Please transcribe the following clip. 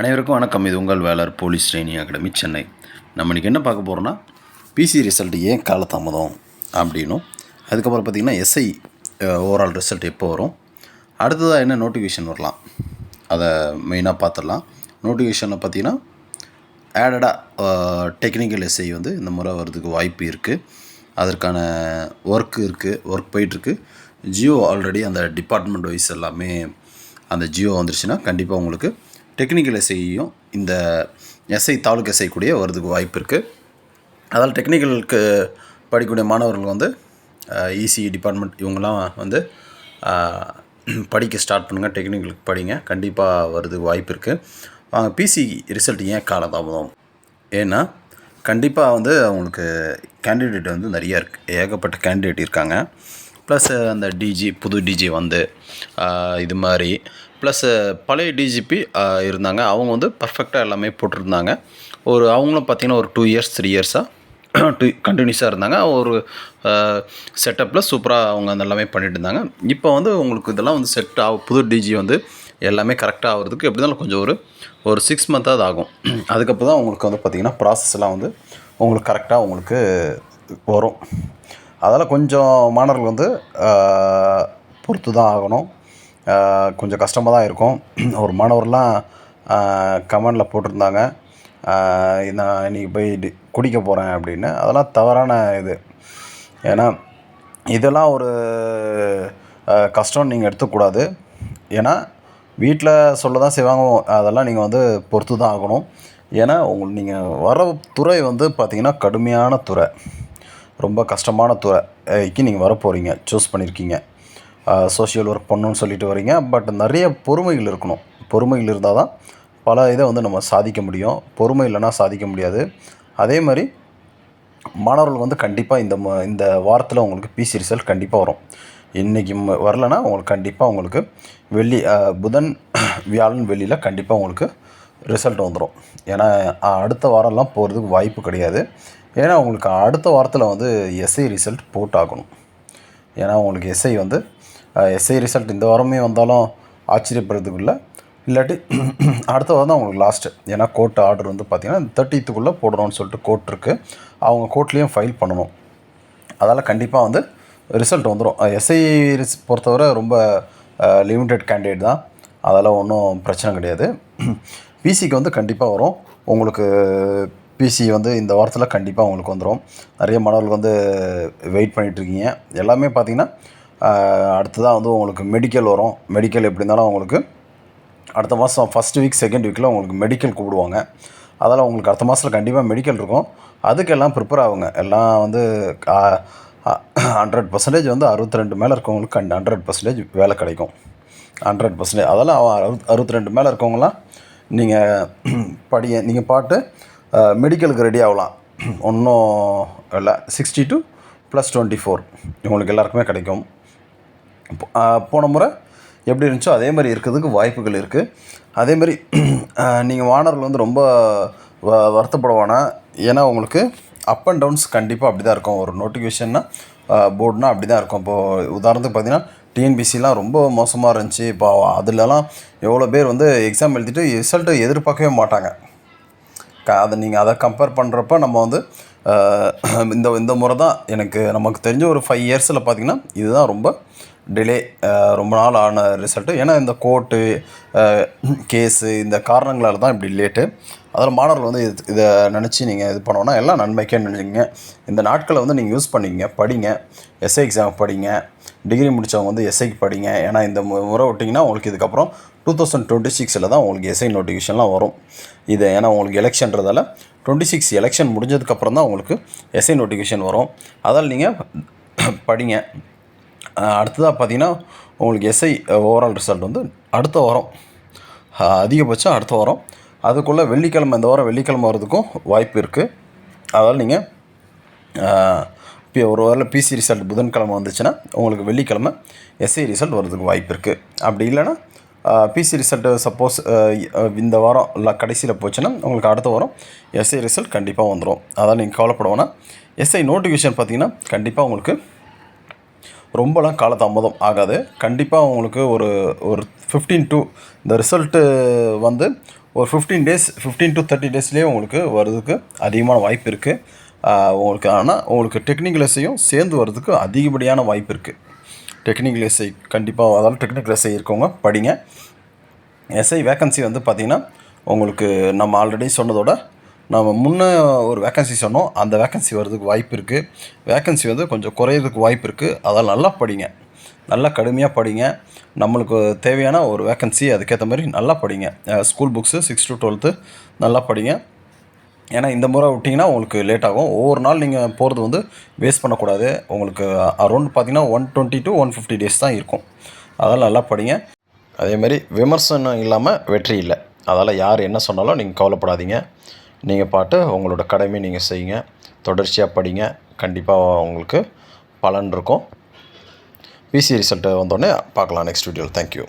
அனைவருக்கும் வணக்கம். இது உங்கள் வேலர் போலீஸ் ட்ரைனிங் அகாடமி சென்னை. நம்ம இன்றைக்கி என்ன பார்க்க போகிறோன்னா பிசி ரிசல்ட் ஏன் காலதாமதம் அப்படின்னும். அதுக்கப்புறம் பார்த்திங்கன்னா எஸ்ஐ ஓவரால் ரிசல்ட் எப்போ வரும்? அடுத்ததாக என்ன நோட்டிஃபிகேஷன் வரலாம்? அதை மெயினாக பார்த்துடலாம் நோட்டிஃபிகேஷனில் பார்த்திங்கன்னா ஆடடாக டெக்னிக்கல் எஸ்ஐ வந்து இந்த முறை வர்றதுக்கு வாய்ப்பு இருக்குது அதற்கான ஒர்க் இருக்குது ஒர்க் போயிட்டுருக்கு. ஜியோ ஆல்ரெடி அந்த டிபார்ட்மெண்ட் வைஸ் எல்லாமே அந்த ஜியோ வந்துருச்சுன்னா கண்டிப்பாக உங்களுக்கு டெக்னிக்கல் எஸ்ஐயும் இந்த எஸ்ஐ தாலுக் எஸ்ஐ கூடயே வரதுக்கு வாய்ப்பு இருக்குது அதால் டெக்னிக்கலுக்கு படிக்கக்கூடிய மாணவர்கள் வந்து இசி டிபார்ட்மெண்ட் இவங்கெல்லாம் வந்து படிக்க ஸ்டார்ட் பண்ணுங்கள் டெக்னிக்கலுக்கு படிங்க கண்டிப்பாக வரதுக்கு வாய்ப்பு இருக்குது வாங்க பிசி ரிசல்ட் ஏன் காலதாமதம்? ஏன்னா கண்டிப்பாக வந்து அவங்களுக்கு கேண்டிடேட் வந்து நிறையா இருக்கு. ஏகப்பட்ட கேண்டிடேட் இருக்காங்க. ப்ளஸ் அந்த டிஜி புது டிஜி வந்து இது மாதிரி ப்ளஸ் பழைய டிஜிபி இருந்தாங்க. அவங்க வந்து பர்ஃபெக்டாக எல்லாமே போட்டிருந்தாங்க. ஒரு அவங்களும் பார்த்திங்கன்னா ஒரு டூ இயர்ஸ் த்ரீ இயர்ஸாக டூ கண்டினியூஸாக இருந்தாங்க. ஒரு செட்டப்பில் சூப்பராக அவங்க அந்த எல்லாமே பண்ணிட்டு இருந்தாங்க. இப்போ வந்து உங்களுக்கு இதெல்லாம் வந்து செட் ஆகும் புது டிஜி வந்து எல்லாமே கரெக்டாக ஆகிறதுக்கு எப்படி இருந்தாலும் கொஞ்சம் ஒரு ஒரு சிக்ஸ் மந்த்தாவது ஆகும். அதுக்கப்புறம் தான் உங்களுக்கு வந்து பார்த்திங்கன்னா ப்ராசஸ்லாம் வந்து உங்களுக்கு கரெக்டாக உங்களுக்கு வரும். அதெல்லாம் கொஞ்சம் மாணவர்கள் வந்து பொறுத்து தான் ஆகணும். கொஞ்சம் கஷ்டமாக தான் இருக்கும். ஒரு மாணவர்லாம் கமெண்டில் போட்டிருந்தாங்க. நான் இன்றைக்கி போய் குடிக்க போகிறேன் அப்படின்னு. அதெல்லாம் தவறான இது. ஏன்னா இதெல்லாம் ஒரு கஷ்டம்னு நீங்கள் எடுத்துக்கூடாது ஏன்னா வீட்டில் சொல்ல தான் செய்வாங்க. அதெல்லாம் நீங்கள் வந்து பொறுத்து தான் ஆகணும். ஏன்னா உங்களுக்கு நீங்கள் வர துறை வந்து பார்த்திங்கன்னா கடுமையான துறை. ரொம்ப கஷ்டமான துறைக்கு நீங்கள் வர போகிறீங்க சூஸ் பண்ணியிருக்கீங்க சோஷியல் ஒர்க் பண்ணணும்னு சொல்லிட்டு வரீங்க. பட் நிறைய பொறுமைகள் இருக்கணும். பொறுமைகள் இருந்தால் தான் பல இதை வந்து நம்ம சாதிக்க முடியும். பொறுமை இல்லைன்னா சாதிக்க முடியாது. அதே மாதிரி மாணவர்கள் வந்து கண்டிப்பாக இந்த ம- இந்த வாரத்தில் உங்களுக்கு பிசி ரிசல்ட் கண்டிப்பாக வரும். இன்றைக்கி வரலன்னா உங்களுக்கு கண்டிப்பாக உங்களுக்கு வெள்ளி புதன் வியாழன் வெள்ளியில் கண்டிப்பாக உங்களுக்கு ரிசல்ட் வந்துடும் ஏன்னா அடுத்த வாரம்லாம் போகிறதுக்கு வாய்ப்பு கிடையாது. ஏன்னா உங்களுக்கு அடுத்த வாரத்தில் வந்து எஸ்ஐ ரிசல்ட் போட்டாகணும். ஏன்னா உங்களுக்கு எஸ்ஐ வந்து எஸ்ஐ ரிசல்ட் இந்த வாரமே வந்தாலும் ஆச்சரியப்படுறதுக்கு இல்லை இல்லாட்டி அடுத்த வாரம் தான் அவங்களுக்கு லாஸ்ட்டு ஏன்னா கோர்ட் ஆர்டர் வந்து பார்த்திங்கன்னா தேர்ட்டித்துக்குள்ளே போடணும்னு சொல்லிட்டு கோர்ட் இருக்குது அவங்க கோர்ட்லேயும் ஃபைல் பண்ணணும். அதால் கண்டிப்பாக வந்து ரிசல்ட் வந்துடும் எஸ்ஐ பொறுத்தவரை ரொம்ப லிமிட்டெட் கேண்டிடேட் தான். அதெல்லாம் ஒன்றும் பிரச்சனை கிடையாது. பிசிக்கு வந்து கண்டிப்பாக வரும். உங்களுக்கு பிசி வந்து இந்த வாரத்தில் கண்டிப்பாக உங்களுக்கு வந்துடும் நிறைய மாணவர்கள் வந்து வெயிட் பண்ணிகிட்ருக்கீங்க எல்லாமே பார்த்திங்கன்னா அடுத்ததாக வந்து உங்களுக்கு மெடிக்கல் வரும். மெடிக்கல் எப்படி இருந்தாலும் உங்களுக்கு அடுத்த மாதம் ஃபஸ்ட் வீக் செகண்ட் வீக்கில் உங்களுக்கு மெடிக்கல் கூப்பிடுவாங்க. அதெல்லாம் உங்களுக்கு அடுத்த மாதத்தில் கண்டிப்பாக மெடிக்கல் இருக்கும். அதுக்கெல்லாம் ப்ரிப்பேர் ஆகுங்க. எல்லாம் வந்து ஹண்ட்ரட் பர்சன்டேஜ் வந்து அறுபத்தி ரெண்டு மேலே இருக்கவங்களுக்கு கண் ஹண்ட்ரட் பர்சன்டேஜ் வேலை கிடைக்கும். ஹண்ட்ரட் பர்சன்டேஜ் அதெல்லாம் அறுபத் அறுபத்தி ரெண்டு மேலே இருக்கவங்களாம் நீங்கள் படிய நீங்கள் பாட்டு மெடிக்கலுக்கு ரெடி ஆகலாம். ஒன்றும் இல்லை. Sixty two plus twenty four உங்களுக்கு எல்லாருக்குமே கிடைக்கும். போன முறை எப்படி இருந்துச்சோ அதே மாதிரி இருக்கிறதுக்கு வாய்ப்புகள் இருக்குது அதே மாதிரி நீங்கள் மாணவர்கள் வந்து ரொம்ப வ வருத்தப்பட ஏன்னா உங்களுக்கு அப் அண்ட் டவுன்ஸ் கண்டிப்பாக அப்படி தான் இருக்கும். ஒரு நோட்டிஃபிகேஷன்னா போர்டுனா அப்படி தான் இருக்கும். இப்போது உதாரணத்துக்கு பார்த்தீங்கன்னா டிஎன்பிசிலாம் ரொம்ப மோசமாக இருந்துச்சு. இப்போ அதுலலாம் எவ்வளோ பேர் வந்து எக்ஸாம் எழுதிட்டு ரிசல்ட்டு எதிர்பார்க்கவே மாட்டாங்க. க அதை நீங்கள் அதை கம்பேர் பண்ணுறப்ப நம்ம வந்து இந்த இந்த முறை தான் எனக்கு நமக்கு தெரிஞ்ச ஒரு ஃபைவ் இயர்ஸில் பார்த்திங்கன்னா இதுதான் ரொம்ப டிலே ரொம்ப நாள் ஆன ரிசல்ட்டு ஏன்னா இந்த கோர்ட்டு கேஸு இந்த காரணங்களால் தான் இப்படி லேட்டு அதில் மாணவர்கள் வந்து இது இதை நினச்சி நீங்கள் இது பண்ணோன்னா எல்லாம் நன்மைக்கே நினைச்சிங்க இந்த நாட்களை வந்து நீங்கள் யூஸ் பண்ணிக்கங்க படிங்க. எஸ்ஐ எக்ஸாம் படிங்க. டிகிரி முடித்தவங்க வந்து எஸ்ஐக்கு படிங்க. ஏன்னா இந்த மு- முறை விட்டிங்கன்னா உங்களுக்கு இதுக்கப்புறம் டூ தௌசண்ட் டுவெண்ட்டி சிக்ஸில் தான் உங்களுக்கு எஸ்ஐ நோட்டிஃபிகேஷன்லாம் வரும். இது ஏன்னா உங்களுக்கு எலெக்ஷன்றதால டுவெண்ட்டி சிக்ஸ் எலெக்ஷன் முடிஞ்சதுக்கப்புறம் தான் உங்களுக்கு எஸ்ஐ நோட்டிஃபிகேஷன் வரும். அதால் நீங்கள் படிங்க. அடுத்ததாக பார்த்தீங்கன்னா உங்களுக்கு எஸ்ஐ ஓவரால் ரிசல்ட் வந்து அடுத்த வாரம் அதிகபட்சம் அடுத்த வாரம். அதுக்குள்ளே வெள்ளிக்கிழமை இந்த வாரம் வெள்ளிக்கிழமை வர்றதுக்கும் வாய்ப்பு இருக்குது அதால் நீங்கள் இப்போ ஒரு வாரம் பிசி ரிசல்ட் புதன்கிழமை வந்துச்சுன்னா உங்களுக்கு வெள்ளிக்கிழமை எஸ்ஐ ரிசல்ட் வர்றதுக்கு வாய்ப்பு இருக்குது அப்படி இல்லைன்னா பிசி ரிசல்ட்டு சப்போஸ் இந்த வாரம் இல்லை கடைசியில் போச்சுன்னா உங்களுக்கு அடுத்த வாரம் எஸ்ஐ ரிசல்ட் கண்டிப்பாக வந்துடும் அதான் நீங்கள் கவலைப்படுவோன்னா எஸ்ஐ நோட்டிஃபிகேஷன் பார்த்தீங்கன்னா கண்டிப்பாக உங்களுக்கு ரொம்பலாம் காலதாமதம் ஆகாது. கண்டிப்பாக உங்களுக்கு ஒரு ஒரு ஃபிஃப்டீன் டு இந்த ரிசல்ட்டு வந்து ஒரு fifteen days fifteen to thirty டேஸ்லேயே உங்களுக்கு வர்றதுக்கு அதிகமான வாய்ப்பு இருக்குது உங்களுக்கு ஆனால் உங்களுக்கு டெக்னிக்கல் எஸ்ஐயும் சேர்ந்து வர்றதுக்கு அதிகப்படியான வாய்ப்பு இருக்குது டெக்னிக்கல் எஸ்ஐ கண்டிப்பாக அதாவது டெக்னிக்கல் எஸ்ஐ இருக்கவங்க படிங்க. எஸ்ஐ வேக்கன்சி வந்து பார்த்திங்கன்னா உங்களுக்கு நம்ம ஆல்ரெடி சொன்னதோட நம்ம முன்னே ஒரு வேக்கன்சி சொன்னோம். அந்த வேக்கன்சி வர்றதுக்கு வாய்ப்பு இருக்குது வேக்கன்சி வந்து கொஞ்சம் குறையிறதுக்கு வாய்ப்பு இருக்குது அதெல்லாம் நல்லா படிங்க. நல்லா கடுமையாக படிங்க. நம்மளுக்கு தேவையான ஒரு வேக்கன்சி அதுக்கேற்ற மாதிரி நல்லா படிங்க. School books six to twelfth நல்லா படிங்க. ஏன்னா இந்த முறை விட்டிங்கன்னா உங்களுக்கு லேட் ஆகும். ஒவ்வொரு நாள் நீங்கள் போகிறது வந்து வேஸ்ட் பண்ணக்கூடாது. உங்களுக்கு அரௌண்ட் பார்த்தீங்கன்னா one twenty to one fifty days தான் இருக்கும். அதெல்லாம் நல்லா படிங்க. அதேமாதிரி விமர்சனம் இல்லாமல் வெற்றி இல்லை. அதால் யார் என்ன சொன்னாலும் நீங்கள் கவலைப்படாதீங்க. நீங்கள் பாட்டு உங்களோட கடமை நீங்கள் செய்யுங்க. தொடர்ச்சியாக படிங்க. கண்டிப்பாக உங்களுக்கு பலன் இருக்கும். பிசி ரிசல்ட்டு வந்தோடனே பார்க்கலாம் நெக்ஸ்ட் வீடியோவில் தேங்க்யூ